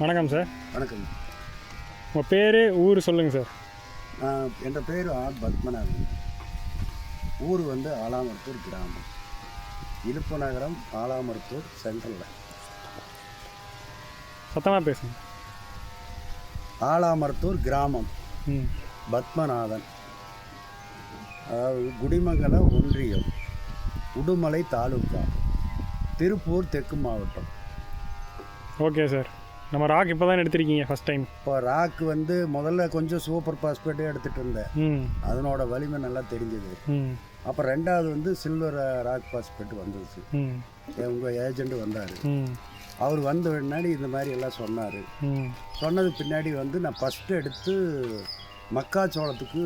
வணக்கம் சார். வணக்கம். உங்கள் பேர் ஊர் சொல்லுங்கள் சார். நான் என் பேர் ஆர் பத்மநாதன் ஊர் வந்து ஆலாமருத்தூர் கிராமம். இலுப்பு நகரம் ஆலாமருத்தூர் சென்ட்ரலில் சத்தமாக பேசுங்க. ஆலாமருத்தூர் கிராமம். பத்மநாதன் அதாவது குடிமங்கல ஒன்றியம் உடுமலை தாலுக்கா திருப்பூர் தெற்கு மாவட்டம். Okay sir. நம்ம ராக் இப்போ தான் எடுத்திருக்கீங்க ஃபஸ்ட் டைம் இப்போ ராக்கு வந்து முதல்ல கொஞ்சம் சூப்பர் பாஸ்பேட்டே எடுத்துகிட்டு இருந்தேன். அதனோட வலிமை நல்லா தெரிஞ்சது. ம். அப்போ ரெண்டாவது வந்து சில்வர் ராக் பாஸ்பேட் வந்துச்சு உங்கள் ஏஜெண்ட் வந்தார். அவர் வந்த பின்னாடி இந்த மாதிரி எல்லாம் சொன்னார். சொன்னது பின்னாடி வந்து நான் ஃபஸ்ட்டு எடுத்து மக்காச்சோளத்துக்கு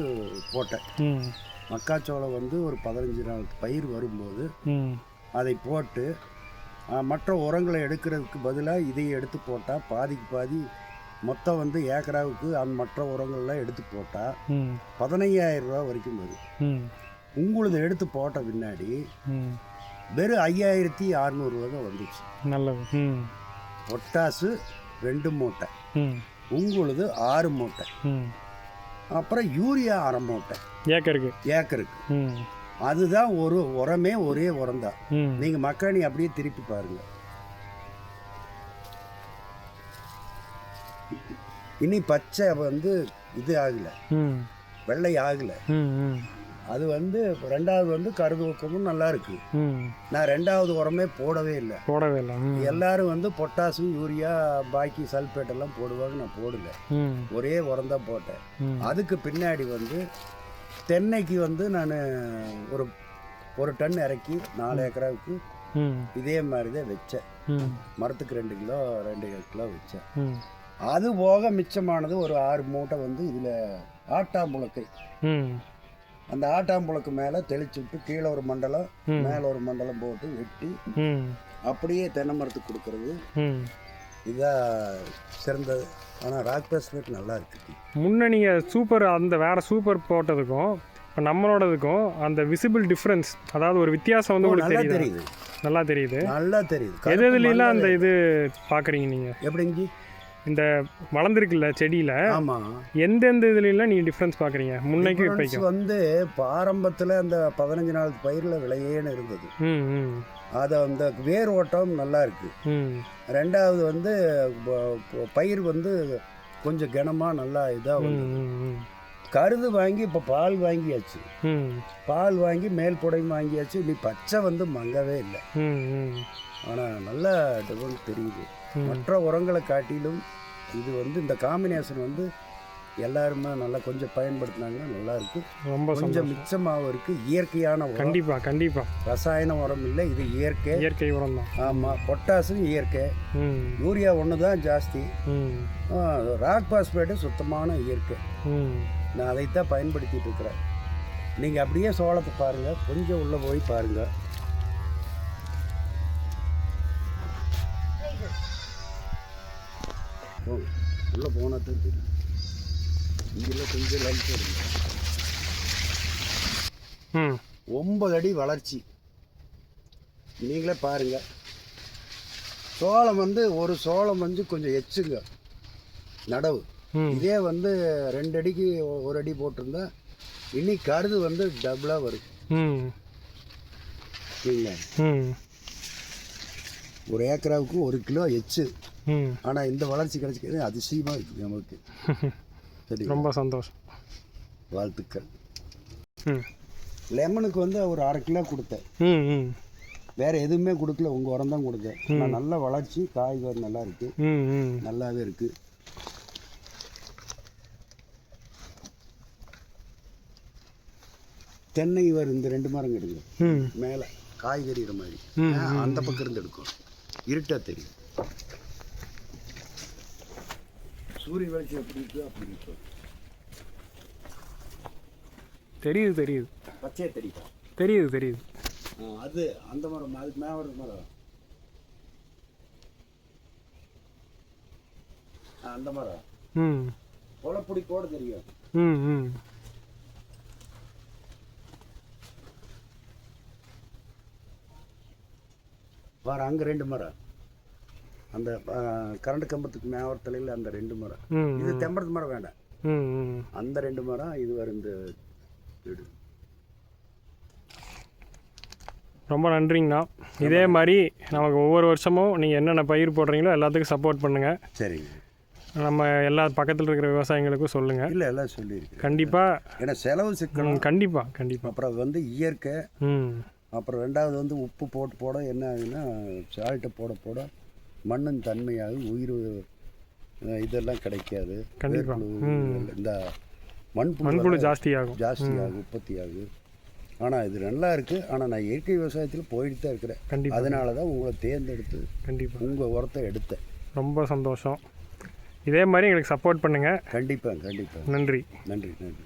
போட்டேன். மக்காச்சோளம் வந்து ஒரு பதினஞ்சு நாள் பயிர் வரும்போது அதை போட்டு மற்ற உரங்களை எடுக்கிறதுக்கு பதிலாக இதை எடுத்து போட்டால் பாதிக்கு பாதி மொத்தம் வந்து ஏக்கராவுக்கு அந்த மற்ற உரங்கள்லாம் எடுத்து போட்டால் பதினையாயிரம் ரூபா வரைக்கும் வரும். உங்களுது எடுத்து போட்ட பின்னாடி வெறும் ஐயாயிரத்தி அறநூறுவா தான் வந்துச்சு. நல்லது. பொட்டாசு ரெண்டு மூட்டை. உங்களுது ஆறு மூட்டை. அப்புறம் யூரியா அரை மூட்டை. ஏக்கருக்கு. ஏக்கருக்கு. அதுதான் ஒரு உரமே ஒரே உரம் தான் நீங்கள் மக்காணி அப்படியே திருப்பி பாருங்க. இனி பச்சை வந்து இது ஆகலை. வெள்ளை ஆகலை. அது வந்து ரெண்டாவது வந்து கருதுவக்கமும் நல்லா இருக்கு. நான் ரெண்டாவது உரமே போடவே இல்லை. போடவே இல்லை எல்லாரும் வந்து பொட்டாசும் யூரியா பாக்கி சல்பேட் எல்லாம் போடுவாங்க நான் போடல. ஒரே உரம் தான் போட்டேன் அதுக்கு பின்னாடி வந்து தென்னைக்கு வந்து நான் ஒரு ஒரு டன் இறக்கி நாலு ஏக்கராவுக்கு இதே மாதிரி தான் வச்சேன் மரத்துக்கு ரெண்டு கிலோ ரெண்டு கிலோ வச்சேன். அது போக மிச்சமானது ஒரு ஆறு மூட்டை வந்து இதில் ஆட்டாம்புழக்கை. அந்த ஆட்டாம்புழக்கு மேலே தெளிச்சு விட்டு கீழே ஒரு மண்டலம். மேலே ஒரு மண்டலம் போட்டு வெட்டி அப்படியே தென்னை மரத்துக்கு கொடுக்கறது. ம் இதான் சிறந்தது. ஆனால் ராக் பேஸ்மெண்ட் நல்லா இருக்குது முன்ன நீங்கள் சூப்பர் அந்த வேறு சூப்பர் போட்டதுக்கும் இப்போ நம்மளோடதுக்கும் அந்த விசிபிள் டிஃப்ரென்ஸ் அதாவது ஒரு வித்தியாசம் வந்து உங்களுக்கு நல்லா தெரியுது? நல்லா தெரியுது. நல்லா தெரியுது. எது எதுலாம் அந்த இது பார்க்குறீங்க நீங்கள் எப்படிங்க இந்த வளர்ந்துருக்குல்ல செடியில் ஆமாம் எந்தெந்த இதுலாம் நீங்கள் டிஃப்ரென்ஸ் பார்க்குறீங்க முன்னைக்கும் இப்போக்கும். வந்து ஆரம்பத்தில் அந்த பதினஞ்சு நாள் பயிரில் விளையேன்னு இருந்தது. அது அந்த வேர் ஓட்டம் நல்லா இருக்குது ரெண்டாவது வந்து பயிர் வந்து கொஞ்சம் கனமாக நல்லா இதாக கருது வாங்கி இப்போ பால் வாங்கியாச்சு. பால் வாங்கி மேல் புடையும் வாங்கியாச்சு. நீ பச்சை வந்து மங்கவே இல்லை. ஆனால் நல்ல டிஃபரன்ஸ் தெரியுது. மற்ற உரங்களை காட்டிலும் இது வந்து இந்த காம்பினேஷன் வந்து எல்லாருமே நல்லா கொஞ்சம் பயன்படுத்தினாங்கன்னா நல்லா இருக்கு ரொம்ப கொஞ்சம் மிச்சமாகவும் இருக்கு. இயற்கையான உரம். கண்டிப்பாக கண்டிப்பாக ரசாயன உரம் இல்லை இது இயற்கை. இயற்கை உரம் தான். ஆமாம் பொட்டாசும் இயற்கை. யூரியா ஒன்று தான் ஜாஸ்தி. ராக் பாஸ்பேட்டு சுத்தமான இயற்கை. நான் அதைத்தான் பயன்படுத்திட்டு இருக்கிறேன். நீங்கள் அப்படியே சோளத்தை பாருங்கள் கொஞ்சம் உள்ளே போய் பாருங்கள் உள்ளே போனால் தான் தெரியும். இங்கெல்லாம் கொஞ்சம் லைட் இருக்கு. ம். ஒன்பது அடி வளர்ச்சி. நீங்களே பாருங்க. சோளம் வந்து ஒரு சோளம் வந்து கொஞ்சம் எச்சுங்க. நடவு. இதே வந்து ரெண்டு அடிக்கு ஒரு அடி போட்டிருந்தா இனி கருது வந்து டபுளாக வரும். ம். ஒரு ஏக்கராவுக்கு ஒரு கிலோ எச்சு. ஆனால் இந்த வளர்ச்சி கிடைச்சிக்கிறது அதிசயமாக இருக்குது நமக்கு. சரி ரொம்ப சந்தோஷம். வாழ்த்துக்கள். லெமனுக்கு வந்து ஒரு அரை கிலோ கொடுத்தேன். வேற எதுவுமே கொடுக்கல. உங்கள் உரம் தான் கொடுத்தேன். நல்ல வளர்ச்சி. காய்கறி நல்லா ம் நல்லாவே இருக்குது தென்னை வரும் இந்த ரெண்டு மரம் எடுங்க. ம். மேலே காய்கறிகிற மாதிரி. அந்த பக்கம் இருந்து எடுக்கும். இருட்டா தெரியும். சூரிய வெளிச்சம் எப்படி இருக்கு அப்படி இருக்கும். தெரியுது தெரியுது. பச்சையே தெரியும் தெரியுது தெரியுது. ஆ, அது அந்த மரம் அதுக்கு மேலே ஒரு மரம். அந்த மரம். ம். கொலப்பொடி கூட தெரியும். ம் ம். பாரு அங்கே ரெண்டு மரம். அந்த கரண்ட் கம்பத்துக்கு மேவரத்துலையில் அந்த ரெண்டு மரம். இது தெம்பரத்து மரம் வேண்டாம். அந்த ரெண்டு மரம் இது இந்த வீடு. ரொம்ப நன்றிங்கண்ணா. இதே மாதிரி நமக்கு ஒவ்வொரு வருஷமும் நீங்கள் என்னென்ன பயிர் போடுறீங்களோ எல்லாத்துக்கும் சப்போர்ட் பண்ணுங்கள் சரிங்க. நம்ம எல்லா பக்கத்தில் இருக்கிற விவசாயிகளுக்கும் சொல்லுங்கள் இல்லை எல்லாம் சொல்லியிருக்கேன் கண்டிப்பாக ஏன்னா செலவு சிக்கணும் கண்டிப்பாக கண்டிப்பாக அப்புறம் வந்து இயற்கை. ம். அப்புறம் ரெண்டாவது வந்து உப்பு போட்டு போட என்ன ஆகுதுன்னா சால்ட்டை போட போட மண்ணின் தன்மையாகும் உயிர் இதெல்லாம் கிடைக்காது. இந்த மண்புழு ஜாஸ்தியாகும். ஜாஸ்தி ஆகும் உற்பத்தி ஆகும் ஆனால் இது நல்லா இருக்குது ஆனால் நான் இயற்கை விவசாயத்தில் போயிட்டு தான் இருக்கிறேன். கண்டிப்பாக அதனால தான் உங்களை தேர்ந்தெடுத்து கண்டிப்பாக உங்கள் உரத்தை எடுத்தேன். ரொம்ப சந்தோஷம். இதே மாதிரி எங்களுக்கு சப்போர்ட் பண்ணுங்கள் கண்டிப்பாக கண்டிப்பாக நன்றி. நன்றி நன்றி.